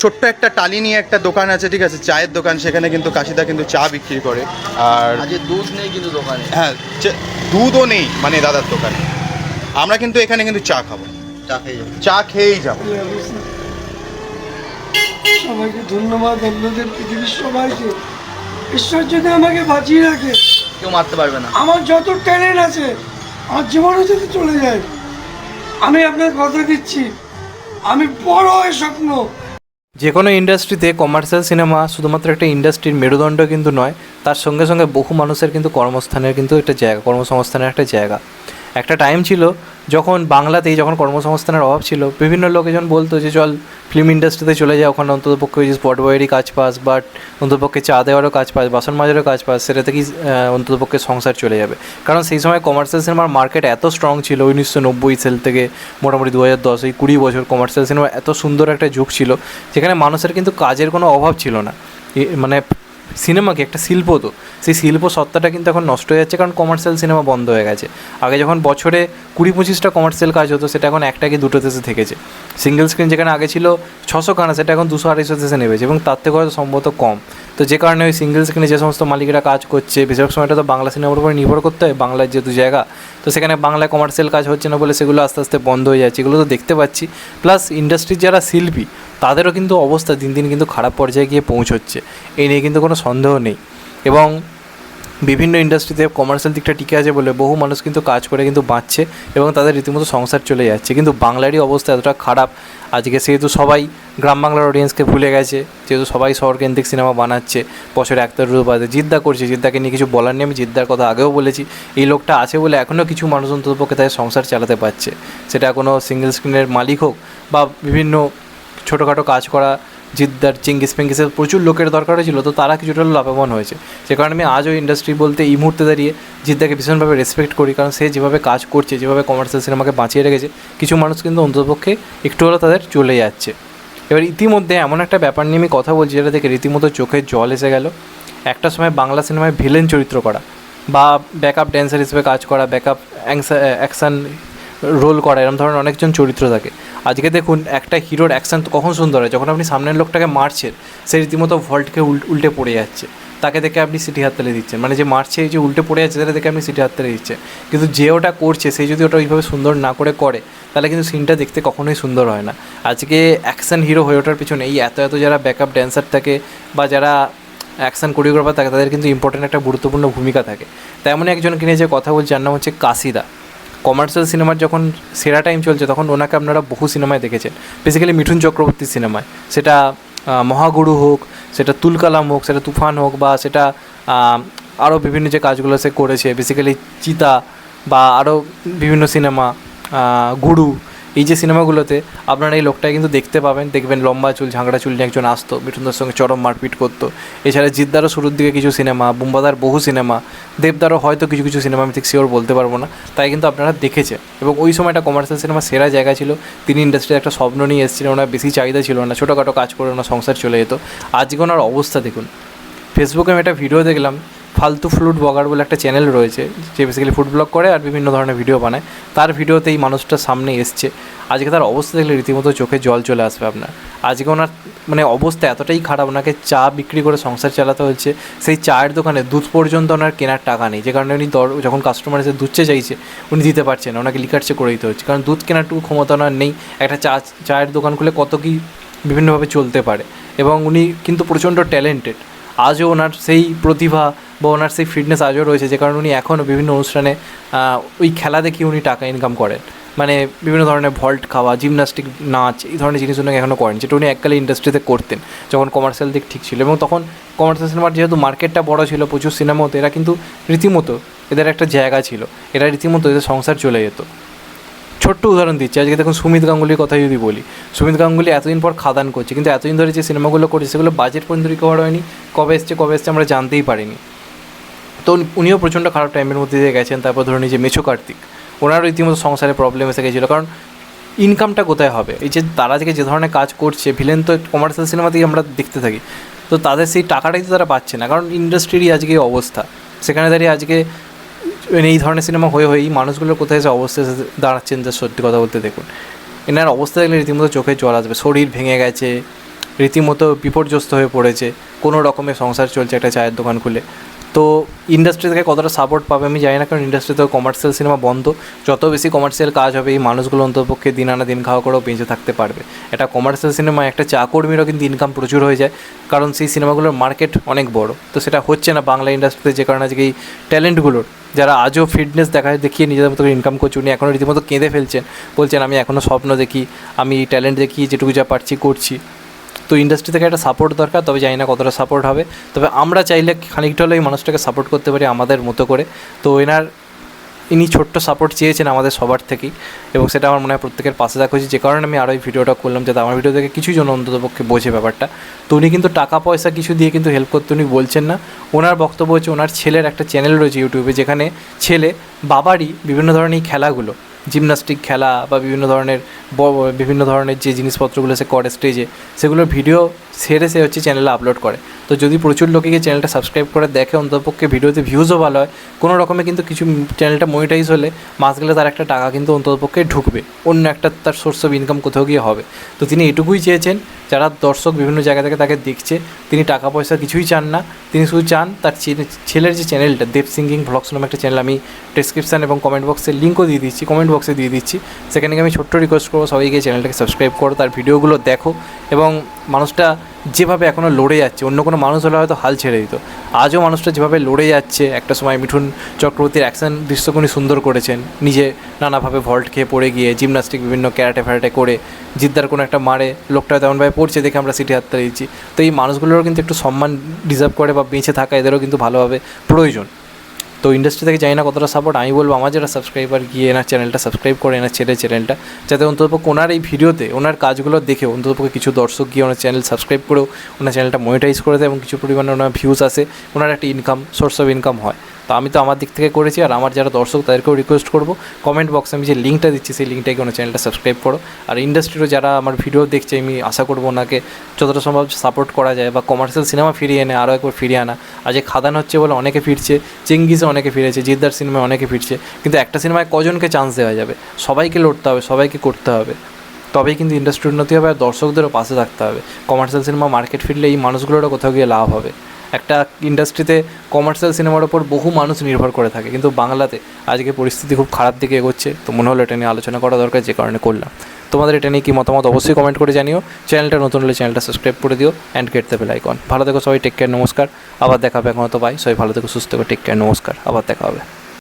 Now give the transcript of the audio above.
ছোট্ট একটা টালি নিয়ে একটা দোকান আছে ঠিক আছে? চায়ের দোকান সেখানে কিন্তু কাশিদা কিন্তু চা বিক্রি করে। আর দুধ নেই কিন্তু দোকানে। হ্যাঁ দুধও নেই মানে দাদার দোকানে। আমরা কিন্তু এখানে কিন্তু চা খাব। চা খেয়ে যাব। চা খেয়েই যাব। সবাইকে ধন্যবাদ আপনাদের পৃথিবীর সবাইকে। ঈশ্বর যদি আমাকে বাঁচিয়ে রাখে কেউ মারতে পারবে না। আমার যত ট্যালেন্ট আছে আমার জীবনও যদি চলে যায়। আমি আপনার কথা দিচ্ছি। আমি বড় হয়ে স্বপ্ন। যে কোনো ইন্ডাস্ট্রিতে কমার্শিয়াল সিনেমা শুধুমাত্র একটা ইন্ডাস্ট্রির মেরুদণ্ড কিন্তু নয়, তার সঙ্গে সঙ্গে বহু মানুষের কিন্তু কর্মস্থানের কিন্তু একটা জায়গা, কর্মসংস্থানের একটা জায়গা। একটা টাইম ছিল যখন বাংলাতেই যখন কর্মসংস্থানের অভাব ছিল, বিভিন্ন লোকজন বলতো যে, চল ফিল্ম ইন্ডাস্ট্রিতে চলে যাও ওখানে অন্তত পক্ষে ওই যে স্পট বয়েরই কাজ পাস বাট অন্তত পক্ষে চা দেওয়ারও কাজ পাস, বাসন মাজারও কাজ পাস, সেটা থেকেই অন্তত পক্ষে সংসার চলে যাবে। কারণ সেই সময় কমার্শিয়াল সিনেমার মার্কেট এত স্ট্রং ছিল উনিশশো নব্বই সেল থেকে মোটামুটি দু হাজার দশ, এই কুড়ি বছর কমার্শিয়াল সিনেমা এত সুন্দর একটা যুগ ছিল, যেখানে মানুষের কিন্তু কাজের কোনো অভাব ছিল না। মানে সিনেমাকে, একটা শিল্প তো। সেই শিল্প সত্তাটা কিন্তু এখন নষ্ট হয়ে যাচ্ছে, কারণ কমার্শিয়াল সিনেমা বন্ধ হয়ে গেছে। আগে যখন বছরে কুড়ি পঁচিশটা কমার্শিয়াল কাজ হতো, সেটা এখন একটা কি দুটোতে এসে থেকেছে। সিঙ্গেল স্ক্রিন যেখানে আগে ছিল ছশো কানা সেটা এখন দুশো আড়াইশো এসে নেমেছে এবং তার থেকে হয়তো সম্ভবত কম। তো যে কারণে ওই সিঙ্গেল স্ক্রিনে যে সমস্ত মালিকেরা কাজ করছে, বেশিরভাগ সময়টা তো বাংলা সিনেমার উপর নির্ভর করতে হয়, বাংলার যেহেতু জায়গা। তো সেখানে বাংলায় কমার্শিয়াল কাজ হচ্ছে না বলে সেগুলো আস্তে আস্তে বন্ধ হয়ে যাচ্ছে, এগুলো তো দেখতে পাচ্ছি। প্লাস ইন্ডাস্ট্রির যারা শিল্পী তাদেরও কিন্তু অবস্থা দিন দিন কিন্তু খারাপ পর্যায়ে গিয়ে পৌঁছচ্ছে। এই নিয়ে কিন্তু কোনো সন্দেহ নেই। এবং বিভিন্ন ইন্ডাস্ট্রিতে কমার্শিয়াল দিকটা টিকে আছে বলে বহু মানুষ কিন্তু কাজ করে কিন্তু বাঁচছে এবং তাদের রীতিমতো সংসার চলে যাচ্ছে। কিন্তু বাংলারই অবস্থা এতটা খারাপ। আজকে সেহেতু সবাই গ্রাম বাংলার অডিয়েন্সকে ভুলে গেছে। যেহেতু সবাই শহরকেন্দ্রিক সিনেমা বানাচ্ছে, বছরে একটা রুপা বাদে জিদ্দা করছে। জিদ্দাকে নিয়ে কিছু বলার নেই। আমি জিদ্দার কথা আগেও বলেছি। এই লোকটা আছে বলে এখনও কিছু মানুষ অন্ততপক্ষে তাদের সংসার চালাতে পারছে। সেটা কোনো সিঙ্গেল স্ক্রিনের মালিক হোক বা বিভিন্ন ছোটোখাটো কাজ করা, জিদ্দার, চিঙ্গিস ফিঙ্গিসের প্রচুর লোকের দরকার হয়েছিল, তো তারা কিছুটা লাভবান হয়েছে। সে কারণে আমি আজও ইন্ডাস্ট্রি বলতে এই মুহূর্তে দাঁড়িয়ে জিদ্দাকে ভীষণভাবে রেসপেক্ট করি, কারণ সে যেভাবে কাজ করছে, যেভাবে কমার্শিয়াল সিনেমাকে বাঁচিয়ে রেখেছে, কিছু মানুষ কিন্তু অন্ততপক্ষে একটু হলেও তাদের চলে যাচ্ছে। এবার ইতিমধ্যে এমন একটা ব্যাপার নিয়ে আমি কথা বলছি, যেটা থেকে রীতিমতো চোখে জল এসে গেল। একটা সময় বাংলা সিনেমায় ভিলেন চরিত্র করা, বা ব্যাকআপ ড্যান্সার হিসেবে কাজ করা ব্যাকআপ অ্যাকশান রোল করা এরকম ধরনের অনেকজন চরিত্র থাকে। আজকে দেখুন, একটা হিরোর অ্যাকশন কখন সুন্দর হয়, যখন আপনি সামনের লোকটাকে মারছেন, সে রীতিমতো ভল্টকে উল্টে পড়ে যাচ্ছে। তাকে দেখে আপনি সিটি হাততালি দিচ্ছেন। মানে যে মারছে, যে উল্টে পড়ে যাচ্ছে, তাকে দেখে আপনি সিটি হাততালি দিচ্ছেন। কিন্তু যে ওটা করছে, সে যদি ওটা ওইভাবে সুন্দর না করে করে, তাহলে কিন্তু সিনটা দেখতে কখনোই সুন্দর হয় না। আজকে অ্যাকশন হিরো হয়ে ওঠার পিছনে এই এত এত যারা ব্যাকআপ ড্যান্সার থাকে, বা যারা অ্যাকশন কোরিওগ্রাফার থাকে, তাদের কিন্তু ইম্পর্টেন্ট একটা গুরুত্বপূর্ণ ভূমিকা থাকে। তেমনই একজনকে নিয়ে যে কথা বলছি, যার নাম হচ্ছে কাসিদা কমার্শিয়াল সিনেমার যখন সেরা টাইম চলছে, তখন ওনাকে আপনারা বহু সিনেমায় দেখেছেন। বেসিক্যালি মিঠুন চক্রবর্তীর সিনেমায় সেটা মহাগুরু হোক, সেটা তুলকালাম হোক, সেটা তুফান হোক, বা সেটা আরও বিভিন্ন যে কাজগুলো সে করেছে বেসিক্যালি চিতা বা আরও বিভিন্ন সিনেমা গুরু এই যে সিনেমাগুলোতে আপনারা এই লোকটাকে কিন্তু দেখতে পাবেন, দেখবেন লম্বা চুল, ঝাঁকড়া চুল নিয়ে একজন আসতো, মিঠুনদার সঙ্গে চরম মারপিট করতো। এছাড়া জিদ্দারও শুরুর দিকে কিছু সিনেমা, বুম্বাদার বহু সিনেমা, দেবদারও হয়তো কিছু কিছু সিনেমা, আমি ঠিক শিওর বলতে পারব না, তাই কিন্তু আপনারা দেখেছেন। এবং ওই সময় একটা কমার্শিয়াল সিনেমা সেরা জায়গা ছিল, তিনি ইন্ডাস্ট্রিতে একটা স্বপ্ন নিয়ে এসেছিলেন, ওনার বেশি চাহিদা ছিল না, ছোটোখাটো কাজ করে ওনার সংসার চলে যেত। আজকে ওনার অবস্থা দেখুন। ফেসবুকে আমি একটা ভিডিও দেখলাম ফালতু ফ্লুট ব্লগার বলে একটা চ্যানেল রয়েছে, যে বেসিক্যালি ফুড ব্লগ করে আর বিভিন্ন ধরনের ভিডিও বানায়। তার ভিডিওতে এই মানুষটার সামনে এসছে। আজকে তার অবস্থা দেখলে রীতিমতো চোখে জল চলে আসবে আপনার। আজকে ওনার মানে অবস্থা এতটাই খারাপ, ওনাকে চা বিক্রি করে সংসার চালাতে হচ্ছে। সেই চায়ের দোকানে দুধ পর্যন্ত ওনার কেনার টাকা নেই। যে কারণে উনি দর, যখন কাস্টমার এসে দুধ চেয়ে চাইছে, উনি দিতে পারছেন না। ওনাকে লিকার চেয়ে করে দিতে হচ্ছে। কারণ দুধ কেনারটুকু ক্ষমতা ওনার নেই। একটা চা, চায়ের দোকান খুলে কত কি বিভিন্নভাবে চলতে পারে। এবং উনি কিন্তু প্রচণ্ড ট্যালেন্টেড আজও ওনার সেই প্রতিভা বা ওনার সেই ফিটনেস আজও রয়েছে, যে কারণে উনি এখনও বিভিন্ন অনুষ্ঠানে ওই খেলা দেখিয়ে উনি টাকা ইনকাম করেন। মানে বিভিন্ন ধরনের ভল্ট খাওয়া জিমনাস্টিক নাচ, এই ধরনের জিনিস উনি এখনও করেন, যেটা উনি এককালে ইন্ডাস্ট্রিতে করতেন, যখন কমার্শিয়াল দিক ঠিক ছিল। এবং তখন কমার্শিয়াল সিনেমার যেহেতু মার্কেটটা বড় ছিল, প্রচুর সিনেমা হতো, এরা কিন্তু রীতিমতো এদের একটা জায়গা ছিল। এরা রীতিমতো এদের সংসার চলে যেত। ছোট্ট উদাহরণ দিচ্ছি। আজকে দেখুন সুমিত গাঙ্গুলির কথা যদি বলি, সুমিত গাঙ্গুলি এতদিন পর খাদান করছে, কিন্তু এতদিন ধরে যে সিনেমাগুলো করছে, সেগুলো বাজেট পর্যন্ত রিকভার হয়নি, কবে এসছে কবে এসছে আমরা জানতেই পারিনি। তো উনিও প্রচণ্ড খারাপ টাইমের মধ্যে দিয়ে গেছেন, তারপর ধরুন যে মেছো কার্তিক, ওনারও রীতিমতো সংসারে প্রবলেম এসে গেছিল, কারণ ইনকামটা কোথায় হবে? এই যে তারা আজকে যে ধরনের কাজ করছে ভিলেন তো কমার্শিয়াল সিনেমাতেই আমরা দেখতে থাকি, তো তাদের সেই টাকাটাই তো তারা পাচ্ছে না, কারণ ইন্ডাস্ট্রিরই আজকে অবস্থা। সেখানে দাঁড়িয়ে আজকে এই ধরনের সিনেমা হয়ে হয়েই মানুষগুলোর কোথায় এসে অবস্থা এসে দাঁড়াচ্ছেন যা সত্যি কথা বলতে দেখুন। এনার অবস্থা দেখলে রীতিমতো চোখে জল আসবে, শরীর ভেঙে গেছে, রীতিমতো বিপর্যস্ত হয়ে পড়েছে, কোনো রকমের সংসার চলছে একটা চায়ের দোকান খুলে। তো ইন্ডাস্ট্রি থেকে কতটা সাপোর্ট পাবে আমি জানি না, কারণ ইন্ডাস্ট্রিতে কমার্শিয়াল সিনেমা বন্ধ। যত বেশি কমার্শিয়াল কাজ হবে, এই মানুষগুলো অন্ততপক্ষে দিন আনা দিন খাওয়া করেও বেঁচে থাকতে পারবে। এটা কমার্শিয়াল সিনেমা একটা চা কর্মীরও কিন্তু ইনকাম প্রচুর হয়ে যায়, কারণ সেই সিনেমাগুলোর মার্কেট অনেক বড়। তো সেটা হচ্ছে না বাংলা ইন্ডাস্ট্রিতে যে কারণে আজকে এই ট্যালেন্টগুলোর যারা আজও ফিটনেস দেখায়, দেখিয়ে নিজেদের মতো ইনকাম করছে, উনি এখনও রীতিমতো কেঁদে ফেলছেন। বলছেন, আমি এখনও স্বপ্ন দেখি, আমি ট্যালেন্ট দেখি, যেটুকু যা পারছি করছি। তো ইন্ডাস্ট্রি থেকে একটা সাপোর্ট দরকার, তবে জানি না কতটা সাপোর্ট হবে। তবে আমরা চাইলে খানিকটা হলেও এই মানুষটাকে সাপোর্ট করতে পারি আমাদের মতো করে। তো এনার, ইনি ছোট্ট সাপোর্ট চেয়েছেন আমাদের সবার থেকেই, এবং সেটা আমার মনে হয় প্রত্যেকের পাশে দেখা উচিত। যে কারণে আমি আরও এই ভিডিওটা করলাম, যাতে আমার ভিডিও থেকে কিছু জন অন্ততপক্ষে বোঝে ব্যাপারটা। তো উনি কিন্তু টাকা পয়সা কিছু দিয়ে কিন্তু হেল্প করতে উনি বলছেন না। ওনার বক্তব্য হচ্ছে, ওনার ছেলের একটা চ্যানেল রয়েছে ইউটিউবে যেখানে ছেলে, বাবারই বিভিন্ন ধরনের এই খেলাগুলো জিমনাস্টিক খেলা বা বিভিন্ন ধরনের বিভিন্ন ধরনের যে জিনিসপত্রগুলো সে করে স্টেজে সেগুলোর ভিডিও সেরে সে হচ্ছে চ্যানেলে আপলোড করে। তো যদি প্রচুর লোকে গিয়ে চ্যানেলটা সাবস্ক্রাইব করে দেখে, অন্ততপক্ষে ভিডিওতে ভিউজও ভালো হয়, কোনো রকমে কিন্তু কিছু চ্যানেলটা মনিটাইজ হলে মাস গেলে তার একটা টাকা কিন্তু অন্ততপক্ষে ঢুকবে, অন্য একটা তার সোর্স অফ ইনকাম কোথাও গিয়ে হবে। তো তিনি এটুকুই চেয়েছেন, যারা দর্শক বিভিন্ন জায়গা থেকে তাকে দেখছে, তিনি টাকা পয়সা কিছুই চান না, তিনি শুধু চান তার ছেলের যে চ্যানেলটা দেব সিঙ্গিং ভ্লগস নামে একটা চ্যানেল আমি ডেসক্রিপশান এবং কমেন্ট বক্সে লিঙ্কও দিয়ে দিচ্ছি কমেন্ট বক্সে দিয়ে দিচ্ছি। সেখানে আমি ছোট্ট রিকোয়েস্ট করব সবাইকে চ্যানেলটাকে সাবস্ক্রাইব করো, তার ভিডিওগুলো দেখো এবং মানুষটা যেভাবে এখনও লড়ে যাচ্ছে, অন্য কোনো মানুষ হলে হয়তো হাল ছেড়ে দিত। আজও মানুষটা যেভাবে লড়ে যাচ্ছে, একটা সময় মিঠুন চক্রবর্তীর অ্যাকশন দৃশ্যকে উনি সুন্দর করেছেন। নিজে নানাভাবে ভল্ট খেয়ে পড়ে গিয়ে জিমনাস্টিক বিভিন্ন ক্যারাটে ফ্যারাটে করে, জিদ্দার কোনো একটা মারে, লোকটা তেমনভাবে পড়ছে দেখে আমরা সিটি হাতটা দিচ্ছি। তো এই মানুষগুলোরও কিন্তু একটু সম্মান ডিজার্ভ করে বা বেঁচে থাকা এদেরও কিন্তু ভালোভাবে প্রয়োজন। তো ইন্ডাস্ট্রি থেকে জানি না কতটা সাপোর্ট আমি বলব আমার যারা সাবস্ক্রাইবার গিয়ে এনার চ্যানেলটা সাবস্ক্রাইব করে এনার ছেলে চ্যানেলটা যাতে অন্ততপক্ষে ওনার এই ভিডিওতে, ওনার কাজগুলো দেখে অন্ততপক্ষে কিছু দর্শক গিয়ে ওনার চ্যানেল সাবস্ক্রাইব করেও, ওনার চ্যানেলটা মনিটাইজ করে দেয় এবং কিছু পরিমাণে ওনার ভিউজ আসে, ওনার একটা ইনকাম সোর্স অফ ইনকাম হয়। তো আমি তো আমার দিক থেকে করেছি আর আমার যারা দর্শক তাদেরকেও রিকোয়েস্ট করব। কমেন্ট বক্সে আমি যে লিঙ্কটা দিচ্ছি সেই লিঙ্কটাকে ওনার চ্যানেলটা সাবস্ক্রাইব করো। আর ইন্ডাস্ট্রিরও যারা আমার ভিডিও দেখছে, আমি আশা করব ওনাকে যতটা সম্ভব সাপোর্ট করা যায় বা কমার্শিয়াল সিনেমা ফিরিয়ে এনে আরও একবার ফিরিয়ে আনা। আর যে খাদান হচ্ছে বলে অনেকে ফিরছে চেঙ্গিসে অনেকে ফিরেছে, জিদ্দার সিনেমায় অনেকে ফিরছে। কিন্তু একটা সিনেমায় কজনকে চান্স দেওয়া যাবে? সবাইকে লড়তে হবে, সবাইকে করতে হবে। তবেই কিন্তু ইন্ডাস্ট্রি উন্নতি হবে আর দর্শকদেরও পাশে থাকতে হবে। কমার্শিয়াল সিনেমা মার্কেট ফিরলে এই মানুষগুলোরও কোথাও গিয়ে লাভ হবে। একটা ইন্ডাস্ট্রিতে কমার্শিয়াল সিনেমার ওপর বহু মানুষ নির্ভর করে থাকে। কিন্তু বাংলাতে আজকে পরিস্থিতি খুব খারাপ দিকে এগোচ্ছে। তো মনে হলো এটা নিয়ে আলোচনা করা দরকার, যে কারণে করলাম। তোমাদের এটা নিয়ে কি মতামত অবশ্যই কমেন্ট করে জানিও। চ্যানেলটা নতুন হলে চ্যানেলটা সাবস্ক্রাইব করে দিও অ্যান্ড গেট দেবে বেল আইকন ভালো থেকো সবাই টেক কেয়ার নমস্কার। আবার দেখাবে এখন তো বাই সবাই ভালো থেকো, সুস্থ থেকো টেক কেয়ার নমস্কার। আবার দেখা হবে।